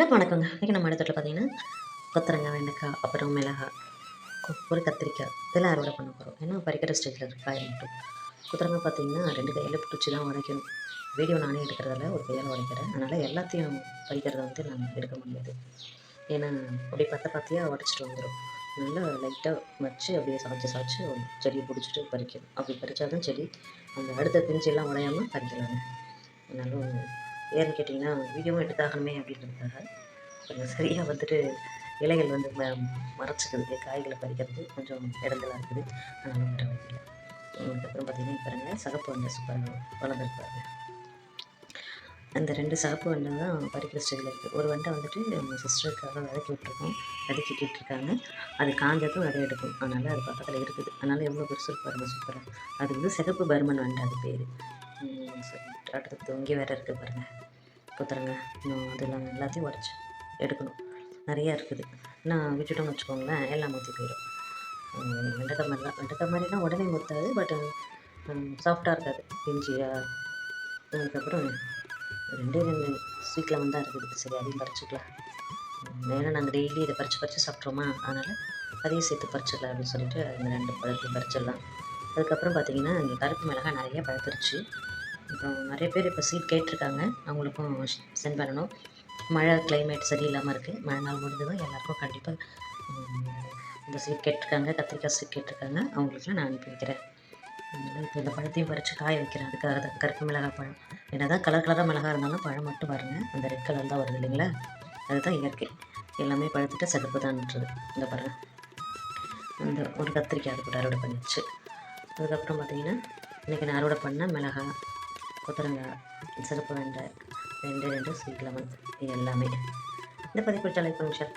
எல்லாம் வணக்கங்க. இன்றைக்கி நம்ம இடத்துல பார்த்தீங்கன்னா கொத்தரங்காய் வெண்டைக்காய் அப்புறம் மிளகாய் கொ- ஒரு கத்திரிக்காய் இதெல்லாம் அறுவடை பண்ண போகிறோம் ஏன்னா பறிக்கிற ஸ்டேஜில் இருக்கு மட்டும். கொத்தரங்காய் பார்த்தீங்கன்னா ரெண்டு கையில் பிடிச்சி தான் உடைக்கணும். வீடியோ நானே எடுக்கிறதால ஒரு கையால் உடைக்கிறேன். அதனால் எல்லாத்தையும் பறிக்கிறத வந்து நான் எடுக்க முடியாது. ஏன்னா அப்படி பற்ற பார்த்தியாக உடச்சிட்டு வந்துடும் நல்லா லைட்டாக வச்சு அப்படியே சாய்ச்சி சாய்ச்சி செடியை பிடிச்சிட்டு பறிக்கணும். அப்படி பறிச்சாதான் செடி அந்த அடுத்த பிஞ்செல்லாம் உடையாமல் பறிக்கலாங்க. அதனாலும் ஏன்னு கேட்டிங்கன்னா வீடியோவும் எடுத்தாகணுமே அப்படின்றதுக்காக கொஞ்சம் சரியாக வந்துட்டு இலைகள் வந்து ம மறைச்சிக்கிறதுக்கு காய்களை பறிக்கிறது கொஞ்சம் இடங்களாக இருக்குது. அதனால வர வைக்கல அதுக்கப்புறம் பார்த்திங்கன்னா சகப்பு வண்டை சூப்பராக வளர்ந்துருப்பாங்க. அந்த ரெண்டு சகப்பு வண்டை தான் பறிக்கிற ஸ்டேஜில் இருக்குது ஒரு வண்டை வந்துட்டு நம்ம சிஸ்டருக்காக விதைக்கி விட்ருக்கோம் விதைக்கிட்டு இருக்காங்க அது காஞ்சதும் விதை எடுக்கும். அதனால் அது பக்கத்தில் இருக்குது. அதனால் எவ்வளோ பெருசு இருப்பாருங்க சூப்பராக அது வந்து சிகப்பு பர்மன் வண்டை அது பேர். சொல்லிட்டு அடுத்து இங்கே வேறு இருக்குது பாருங்கள் கொத்தரங்க இன்னும் அதெல்லாம் எல்லாத்தையும் உடச்சி எடுக்கணும். நிறையா இருக்குது. நான் விட்டுட்டோம்னு வச்சுக்கோங்களேன் எல்லாம் ஊற்றி போயிடும் உம், வெண்டைக்காய் மாதிரி தான். வெண்டைக்காய் மாதிரிலாம் உடனே முத்தாது பட் சாஃப்டாக இருக்காது. பிஞ்சியாக அதுக்கப்புறம் ரெண்டே ரெண்டு ஸ்வீட்டில் வந்து தான் இருக்குது. சரி அதையும் பறிச்சுக்கலாம். ஏன்னா நாங்கள் டெய்லி இதை பறித்து பறித்து சாப்பிட்றோமா அதனால் அதையும் சேர்த்து பறிச்சிடலாம் அப்படின்னு சொல்லிட்டு இந்த ரெண்டு பழத்தையும் பறிச்சிடலாம். அதுக்கப்புறம் பார்த்தீங்கன்னா இங்கே கருப்பு மிளகாய் நிறைய பழுத்துருச்சு அப்புறம் நிறைய பேர் இப்போ சீட் கேட்டிருக்காங்க. அவங்களுக்கும் சென்ட் பண்ணணும். மழை கிளைமேட் சரியில்லாமல் இருக்குது மழை நாள் முடிஞ்சதும் எல்லாருக்கும் கண்டிப்பாக இந்த சீட் கேட்டிருக்காங்க. கத்திரிக்காய் சீட் கேட்டிருக்காங்க. அவங்களுக்குலாம் நான் அனுப்பி வைக்கிறேன். இப்போ இந்த பழத்தையும் பறித்து காய வைக்கிறேன். அதுக்காக தான் கருப்பு மிளகாய் பழம். என்ன தான் கலர் கலராக மிளகாய் இருந்தாலும் பழம் மட்டும் பாருங்க. அந்த ரெட் கலர் தான் வருது இல்லைங்களா? அதுதான் இயற்கை. எல்லாமே பழுத்துட்டு சிகப்பு தான்ன்றது இந்த பாருங்க. அந்த ஒரு கத்திரிக்காய் அது கூட அறுவடை பண்ணிடுச்சு அதுக்கப்புறம் பார்த்தீங்கன்னா இன்றைக்கி நான் அறுவடை பண்ண மிளகாய். கொத்தரங்காய் சிறப்பு வெண்டை ரெண்டு ரெண்டு ஸ்வீட் லெமன் இது எல்லாமே. இந்த பதிவு பிடிச்சா லைக் பண்ணி ஷேர்